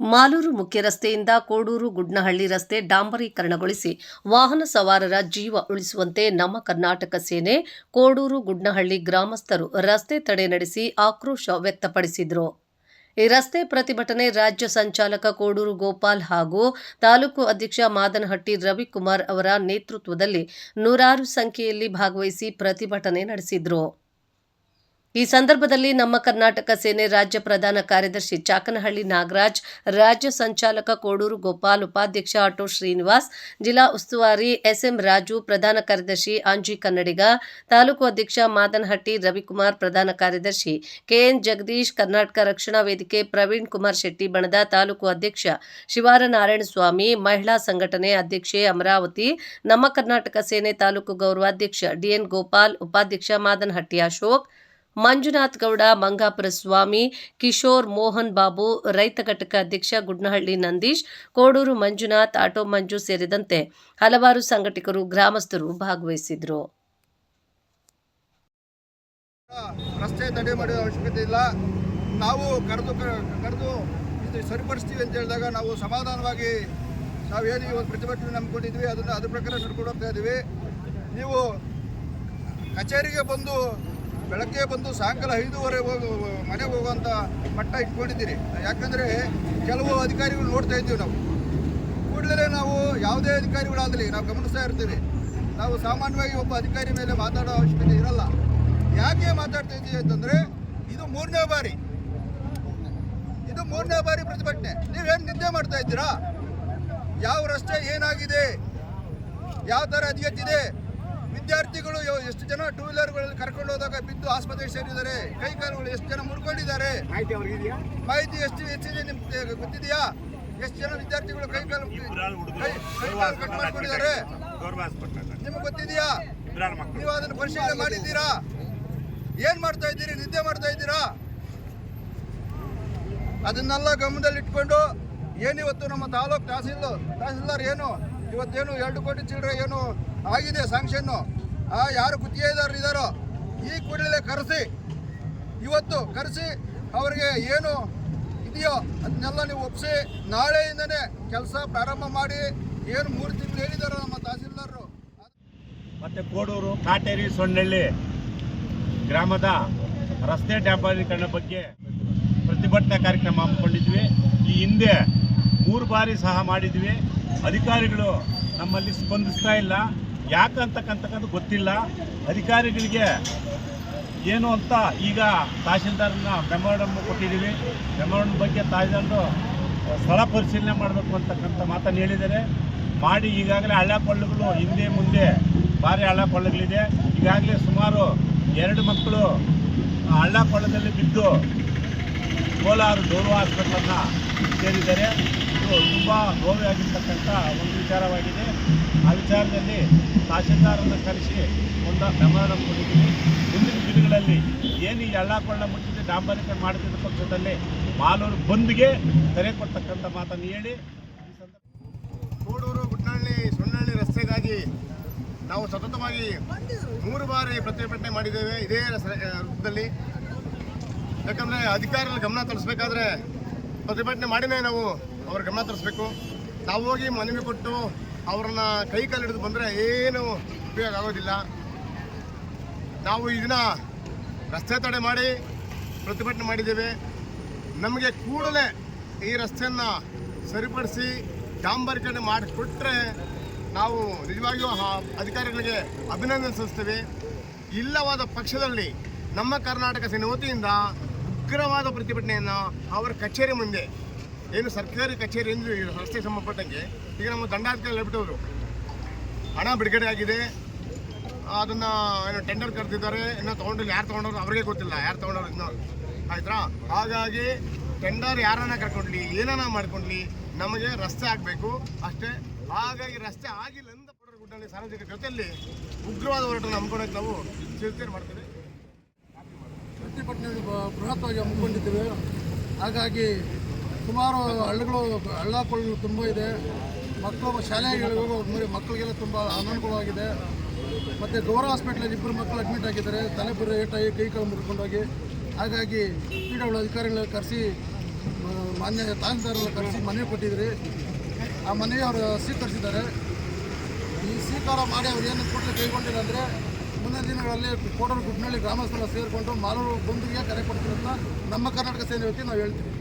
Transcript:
ಮಾಲೂರು ಮುಖ್ಯ ರಸ್ತೆಯಿಂದ ಕೋಡೂರು ಗುಡ್ನಹಳ್ಳಿ ರಸ್ತೆ ಡಾಂಬರೀಕರಣಗೊಳಿಸಿ ವಾಹನ ಸವಾರರ ಜೀವ ಉಳಿಸುವಂತೆ ನಮ್ಮ ಕರ್ನಾಟಕ ಸೇನೆ, ಕೋಡೂರು ಗುಡ್ನಹಳ್ಳಿ ಗ್ರಾಮಸ್ಥರು ರಸ್ತೆ ತಡೆ ನಡೆಸಿ ಆಕ್ರೋಶ ವ್ಯಕ್ತಪಡಿಸಿದರು. ಈ ರಸ್ತೆ ಪ್ರತಿಭಟನೆ ರಾಜ್ಯ ಸಂಚಾಲಕ ಕೋಡೂರು ಗೋಪಾಲ್ ಹಾಗೂ ತಾಲೂಕು ಅಧ್ಯಕ್ಷ ಮಾದನಹಟ್ಟಿ ರವಿಕುಮಾರ್ ಅವರ ನೇತೃತ್ವದಲ್ಲಿ ನೂರಾರು ಸಂಖ್ಯೆಯಲ್ಲಿ ಭಾಗವಹಿಸಿ ಪ್ರತಿಭಟನೆ ನಡೆಸಿದರು. ಈ ಸಂದರ್ಭದಲ್ಲಿ ನಮ್ಮ ಕರ್ನಾಟಕ ಸೇನೆ ರಾಜ್ಯ ಪ್ರಧಾನ ಕಾರ್ಯದರ್ಶಿ ಚಾಕನಹಳ್ಳಿ ನಾಗರಾಜ್, ರಾಜ್ಯ ಸಂಚಾಲಕ ಕೋಡೂರು ಗೋಪಾಲ್, ಉಪಾಧ್ಯಕ್ಷ ಆಟೋ ಶ್ರೀನಿವಾಸ್, ಜಿಲ್ಲಾ ಉಸ್ತುವಾರಿ ಎಸ್ಎಂ ರಾಜು, ಪ್ರಧಾನ ಕಾರ್ಯದರ್ಶಿ ಆಂಜಿ ಕನ್ನಡಿಗ, ತಾಲೂಕು ಅಧ್ಯಕ್ಷ ಮಾದನಹಟ್ಟಿ ರವಿಕುಮಾರ್, ಪ್ರಧಾನ ಕಾರ್ಯದರ್ಶಿ ಕೆಎನ್ ಜಗದೀಶ್, ಕರ್ನಾಟಕ ರಕ್ಷಣಾ ವೇದಿಕೆ ಪ್ರವೀಣ್ ಕುಮಾರ್ ಶೆಟ್ಟಿ ಬಣದ ತಾಲೂಕು ಅಧ್ಯಕ್ಷ ಶಿವಾರನಾರಾಯಣ ನಾರಾಯಣಸ್ವಾಮಿ ಮಹಿಳಾ ಸಂಘಟನೆ ಅಧ್ಯಕ್ಷೆ ಅಮರಾವತಿ, ನಮ್ಮ ಕರ್ನಾಟಕ ಸೇನೆ ತಾಲೂಕು ಗೌರವಾಧ್ಯಕ್ಷ ಡಿಎನ್ ಗೋಪಾಲ್, ಉಪಾಧ್ಯಕ್ಷ ಮಾದನಹಟ್ಟಿ ಅಶೋಕ್ ಮಂಜುನಾಥ್ ಗೌಡ, ಮಂಗಾಪುರ ಸ್ವಾಮಿ, ಕಿಶೋರ್ ಮೋಹನ್ ಬಾಬು, ರೈತ ಘಟಕ ಅಧ್ಯಕ್ಷ ಗುಡ್ನಹಳ್ಳಿ ನಂದೀಶ್, ಕೋಡೂರು ಮಂಜುನಾಥ್, ಆಟೋ ಮಂಜು ಸೇರಿದಂತೆ ಹಲವಾರು ಸಂಘಟಕರು, ಗ್ರಾಮಸ್ಥರು ಭಾಗವಹಿಸಿದ್ರು. ರಸ್ತೆ ತಡೆ ಮಾಡುವ ಅವಶ್ಯಕತೆ ಇಲ್ಲ. ನಾವು ಕರೆದು ಕರೆದು ಇದು ಸರಿಪಡಿಸ್ತೀವಿ ಅಂತ ಹೇಳಿದಾಗ ನಾವು ಸಮಾಧಾನವಾಗಿ ನಾವೇನು ಈ ಒಂದು ಪ್ರತಿಭಟನೆ ನಂಬ್ಕೊಂಡಿದ್ವಿ, ಅದನ್ನು ಅದ್ರ ಪ್ರಕಾರ ನಡ್ಕೊಂಡು ಹೋಗ್ತಾ ಇದ್ದೀವಿ ನೀವು ಕಚೇರಿಗೆ ಬಂದು ಬೆಳಗ್ಗೆ ಬಂದು ಸಾಯಂಕಾಲ ಐದೂವರೆ ಹೋಗಿ ಮನೆಗೆ ಹೋಗುವಂಥ ಮಟ್ಟ ಇಟ್ಕೊಂಡಿದ್ದೀರಿ. ಯಾಕಂದರೆ ಕೆಲವು ಅಧಿಕಾರಿಗಳು ನೋಡ್ತಾ ಇದ್ದೀವಿ ನಾವು. ಕೂಡಲೇ ನಾವು ಯಾವುದೇ ಅಧಿಕಾರಿಗಳಾಗಲಿ, ನಾವು ಗಮನಿಸ್ತಾ ಇರ್ತೀವಿ. ನಾವು ಸಾಮಾನ್ಯವಾಗಿ ಒಬ್ಬ ಅಧಿಕಾರಿ ಮೇಲೆ ಮಾತಾಡೋ ಅವಶ್ಯಕತೆ ಇರಲ್ಲ. ಯಾಕೆ ಮಾತಾಡ್ತಾ ಇದ್ದೀವಿ ಅಂತಂದರೆ, ಇದು ಮೂರನೇ ಬಾರಿ. ಇದು ಮೂರನೇ ಬಾರಿ ಪ್ರತಿಭಟನೆ. ನೀವೇನು ನಿದ್ದೆ ಮಾಡ್ತಾ ಇದ್ದೀರಾ? ಯಾವ ರಸ್ತೆ ಏನಾಗಿದೆ? ಯಾವ ಥರ ಅಧಿಗತ್ತಿದೆ ವಿದ್ಯಾರ್ಥಿಗಳು ಯೋ- ಎಷ್ಟು ಜನ ಟೂ ವೀಲರ್ಗಳಲ್ಲಿ ಕರ್ಕೊಂಡು ಹೋದಾಗ ಬಿದ್ದು ಆಸ್ಪತ್ರೆಗೆ ಸೇರಿದ್ದಾರೆ? ಕೈ ಕಾಲುಗಳು ಎಷ್ಟು ಜನ ಮುರ್ಕೊಂಡಿದ್ದಾರೆ? ಮಾಹಿತಿ ಅವ್ರಿಗೆ ಇದೆಯಾ? ಮಾಹಿತಿ ಎಷ್ಟು ಹೆಚ್ಚಿದೆ ನಿಮ್ಗೆ ಗೊತ್ತಿದೆಯಾ? ಎಷ್ಟು ಜನ ವಿದ್ಯಾರ್ಥಿಗಳು ಕೈ ಕಾಲು ಕೈ ಕೈ ಕಾಲು ಕಟ್ ಮಾಡ್ಕೊಂಡಿದ್ದಾರೆ. ನಿಮಗೆ ಗೊತ್ತಿದೆಯಾ? ನೀವು ಅದನ್ನು ಪರಿಶೀಲನೆ ಮಾಡಿದ್ದೀರಾ? ಏನ್ ಮಾಡ್ತಾ ಇದ್ದೀರಿ? ನಿದ್ದೆ ಮಾಡ್ತಾ ಇದ್ದೀರಾ? ಅದನ್ನೆಲ್ಲ ಗಮನದಲ್ಲಿ ಇಟ್ಕೊಂಡು ಏನಿವತ್ತು ನಮ್ಮ ತಾಲೂಕು ತಹಸೀಲ್ ತಹಸೀಲ್ದಾರ್ ಏನು? ಇವತ್ತೇನು ಎರಡು ಕೋಟಿ ಚಿಲ್ಲರೆ ಏನು ಆಗಿದೆ ಸ್ಯಾಂಕ್ಷನ್ನು ಆ, ಯಾರು ಗುತ್ತಿಗೆದಾರರು ಇದ್ದಾರೋ ಈ ಕೂಡಲೇ ಕರೆಸಿ. ಇವತ್ತು ಕರೆಸಿ, ಅವರಿಗೆ ಏನು ಇದೆಯೋ ಅದನ್ನೆಲ್ಲ ನೀವು ಒಪ್ಪಿಸಿ ನಾಳೆಯಿಂದನೇ ಕೆಲಸ ಪ್ರಾರಂಭ ಮಾಡಿ. ಏನು ಮೂರು ತಿಂಗಳು ಹೇಳಿದಾರೋ ನಮ್ಮ ತಹಸೀಲ್ದಾರರು. ಮತ್ತೆ ಕೋಡೂರು, ಕಾಟೇರಿ ಸೊಣ್ಣಳ್ಳಿ ಗ್ರಾಮದ ರಸ್ತೆ ಡಾಂಬರೀಕರಣ ಬಗ್ಗೆ ಪ್ರತಿಭಟನಾ ಕಾರ್ಯಕ್ರಮ ಹಮ್ಮಿಕೊಂಡಿದ್ವಿ. ಈ ಹಿಂದೆ ಮೂರು ಬಾರಿ ಸಹ ಮಾಡಿದ್ವಿ. ಅಧಿಕಾರಿಗಳು ನಮ್ಮಲ್ಲಿ ಸ್ಪಂದಿಸ್ತಾ ಇಲ್ಲ. ಯಾಕಂತಕ್ಕಂತಕ್ಕಂಥ ಗೊತ್ತಿಲ್ಲ. ಅಧಿಕಾರಿಗಳಿಗೆ ಏನು ಅಂತ ಈಗ ತಹಶೀಲ್ದಾರ್ನ ಮೆಮೊರಂಡಮ್ ಕೊಟ್ಟಿದ್ದೀವಿ. ಮೆಮೊರಂಡಮ್ ಬಗ್ಗೆ ತಹಶೀಲ್ದಾರರು ಸ್ಥಳ ಪರಿಶೀಲನೆ ಮಾಡಬೇಕು ಅಂತಕ್ಕಂಥ ಮಾತನ್ನು ಹೇಳಿದ್ದಾರೆ. ಮಾಡಿ ಈಗಾಗಲೇ ಹಳ್ಳ ಕೊಳ್ಳಗಳು ಹಿಂದೆ ಮುಂದೆ ಭಾರಿ ಹಳ್ಳ ಕೊಳ್ಳಗಳಿದೆ. ಈಗಾಗಲೇ ಸುಮಾರು ಎರಡು ಮಕ್ಕಳು ಹಳ್ಳ ಕೊಳ್ಳದಲ್ಲಿ ಬಿದ್ದು ಕೋಲಾರ ಗೌರವ ಆಸ್ಪತ್ರೆಯನ್ನು ಸೇರಿದ್ದಾರೆ. ಇದು ತುಂಬ ನೋವಿಯಾಗಿರ್ತಕ್ಕಂಥ ಒಂದು ವಿಚಾರವಾಗಿದೆ. ಆ ವಿಚಾರದಲ್ಲಿ ತಹಶೀಲ್ದಾರನ್ನು ಕರೆಸಿ ಒಂದು ಪ್ರಮಾಣ ಕೊಟ್ಟಿದ್ದೀವಿ ಮುಂದಿನ ದಿನಗಳಲ್ಲಿ ಏನು ಈ ಹಳ್ಳ ಕೊಳ್ಳ ಮುಚ್ಚಿದೆ ಡಾಂಬರೀಕರಣ ಮಾಡುತ್ತಿದ್ದ ಪಕ್ಷದಲ್ಲಿ ಮಾಲೂರು ಬಂದ್ಗೆ ತೆರೆ ಕೊಡ್ತಕ್ಕಂಥ ಮಾತನ್ನು ಹೇಳಿ. ಕೋಡೂರು ಗುಡ್ನಹಳ್ಳಿ ಸೊನ್ನಹಳ್ಳಿ ರಸ್ತೆಗಾಗಿ ನಾವು ಸತತವಾಗಿ ಮೂರು ಬಾರಿ ಪ್ರತಿಭಟನೆ ಮಾಡಿದ್ದೇವೆ ಇದೇ ರೂಪದಲ್ಲಿ. ಯಾಕಂದರೆ ಅಧಿಕಾರಿಗಳ ಗಮನ ತರಿಸ್ಬೇಕಾದ್ರೆ ಪ್ರತಿಭಟನೆ ಮಾಡಿನೇ ನಾವು ಅವ್ರ ಗಮನ ತರಿಸ್ಬೇಕು. ನಾವು ಹೋಗಿ ಮನವಿ ಕೊಟ್ಟು ಅವ್ರನ್ನ ಕೈ ಕಾಲು ಹಿಡಿದು ಬಂದರೆ ಏನು ಉಪಯೋಗ ಆಗೋದಿಲ್ಲ. ನಾವು ಇದನ್ನ ದಿನ ರಸ್ತೆ ತಡೆ ಮಾಡಿ ಪ್ರತಿಭಟನೆ ಮಾಡಿದ್ದೇವೆ. ನಮಗೆ ಕೂಡಲೇ ಈ ರಸ್ತೆಯನ್ನು ಸರಿಪಡಿಸಿ ಡಾಂಬರೀಕರಣ ಮಾಡಿಕೊಟ್ರೆ ನಾವು ನಿಜವಾಗಿಯೂ ಅಧಿಕಾರಿಗಳಿಗೆ ಅಭಿನಂದನೆ ಸಲ್ಲಿಸ್ತೇವೆ ಇಲ್ಲವಾದ ಪಕ್ಷದಲ್ಲಿ ನಮ್ಮ ಕರ್ನಾಟಕ ಸೇನೆ ವತಿಯಿಂದ ಉಗ್ರವಾದ ಪ್ರತಿಭಟನೆಯನ್ನು ಅವರ ಕಚೇರಿ ಮುಂದೆ ಏನು ಸರ್ಕಾರಿ ಕಚೇರಿ ಎಂದು ರಸ್ತೆ ಸಂಬಂಧಪಟ್ಟಂಗೆ ಈಗ ನಮ್ಮ ದಂಡಾಧಿಕಾರಿ ಹೇಳ್ಬಿಟ್ಟವರು. ಹಣ ಬಿಡುಗಡೆ ಆಗಿದೆ. ಅದನ್ನು ಏನು ಟೆಂಡರ್ ಕರೆದಿದ್ದಾರೆ. ಇನ್ನು ತೊಗೊಂಡಿಲ್ಲ. ಯಾರು ತೊಗೊಂಡವ್ರು ಅವ್ರಿಗೆ ಗೊತ್ತಿಲ್ಲ. ಯಾರು ತೊಗೊಂಡವ್ರು ಇನ್ನೂ ಆಯ್ತಾ? ಹಾಗಾಗಿ ಟೆಂಡರ್ ಯಾರನ್ನ ಕರ್ಕೊಂಡ್ಲಿ, ಏನನ್ನ ಮಾಡ್ಕೊಂಡ್ಲಿ ನಮಗೆ ರಸ್ತೆ ಆಗಬೇಕು. ಅಷ್ಟೇ. ಹಾಗಾಗಿ ರಸ್ತೆ ಆಗಿಲ್ಲ ಅಂತ ಗುಡ್ಡಲ್ಲಿ ಸಾರ್ವಜನಿಕ ಜೊತೆಯಲ್ಲಿ ಉಗ್ರವಾದ ಹೋರಾಟ ನಂಬ್ಕೊಳಕ್ಕೆ ನಾವು ಚಿಂತನೆ ಮಾಡ್ತೇವೆ. ಪ್ರತಿಭಟನೆ ಬೃಹತ್ವಾಗಿ ಹಮ್ಮಿಕೊಂಡಿದ್ದೇವೆ. ಹಾಗಾಗಿ ಸುಮಾರು ಹಳ್ಳಿಗಳು ಹಳ್ಳ ಕೊಳ್ಳಗಳು ತುಂಬ ಇದೆ. ಮಕ್ಕಳು ಶಾಲೆಗೆ ಹೋಗೋ ಮಕ್ಕಳಿಗೆಲ್ಲ ತುಂಬ ಅನಾನುಕೂಲವಾಗಿದೆ ಮತ್ತು ದೂರ ಹಾಸ್ಪಿಟ್ಲಲ್ಲಿ ಇಬ್ಬರು ಮಕ್ಕಳು ಅಡ್ಮಿಟ್ ಆಗಿದ್ದಾರೆ. ತಲೆ ಬರ ಏಟಾಗಿ ಕೈ ಕಾಲು ಮುರ್ಕೊಂಡೋಗಿ ಹಾಗಾಗಿ ಪೀಠಗಳ ಅಧಿಕಾರಿಗಳ ಕರೆಸಿ ಮಾನ್ಯ ತಹಸೀಲ್ದಾರನ್ನು ಕರೆಸಿ ಮನವಿ ಕೊಟ್ಟಿದ್ರಿ. ಆ ಮನವಿ ಅವರು ಸ್ವೀಕರಿಸಿದ್ದಾರೆ. ಈ ಸ್ವೀಕಾರ ಮಾಡಿ ಅವ್ರು ಏನು ಕೂಡಲೇ ಕೈಗೊಂಡಿಲ್ಲ ಅಂದರೆ ಮುಂದಿನ ದಿನಗಳಲ್ಲಿ ಕೋಡೂರು ಗುಡ್ನಳ್ಳಿ ಗ್ರಾಮಸ್ಥರ ಸೇರಿಕೊಂಡು ಮಾಲೂರು ಬಂದಿಗೆ ಕರೆ ಕೊಡ್ತೀರಂತ ನಮ್ಮ ಕರ್ನಾಟಕ ಸೇನೆ ನಾವು ಹೇಳ್ತೀವಿ.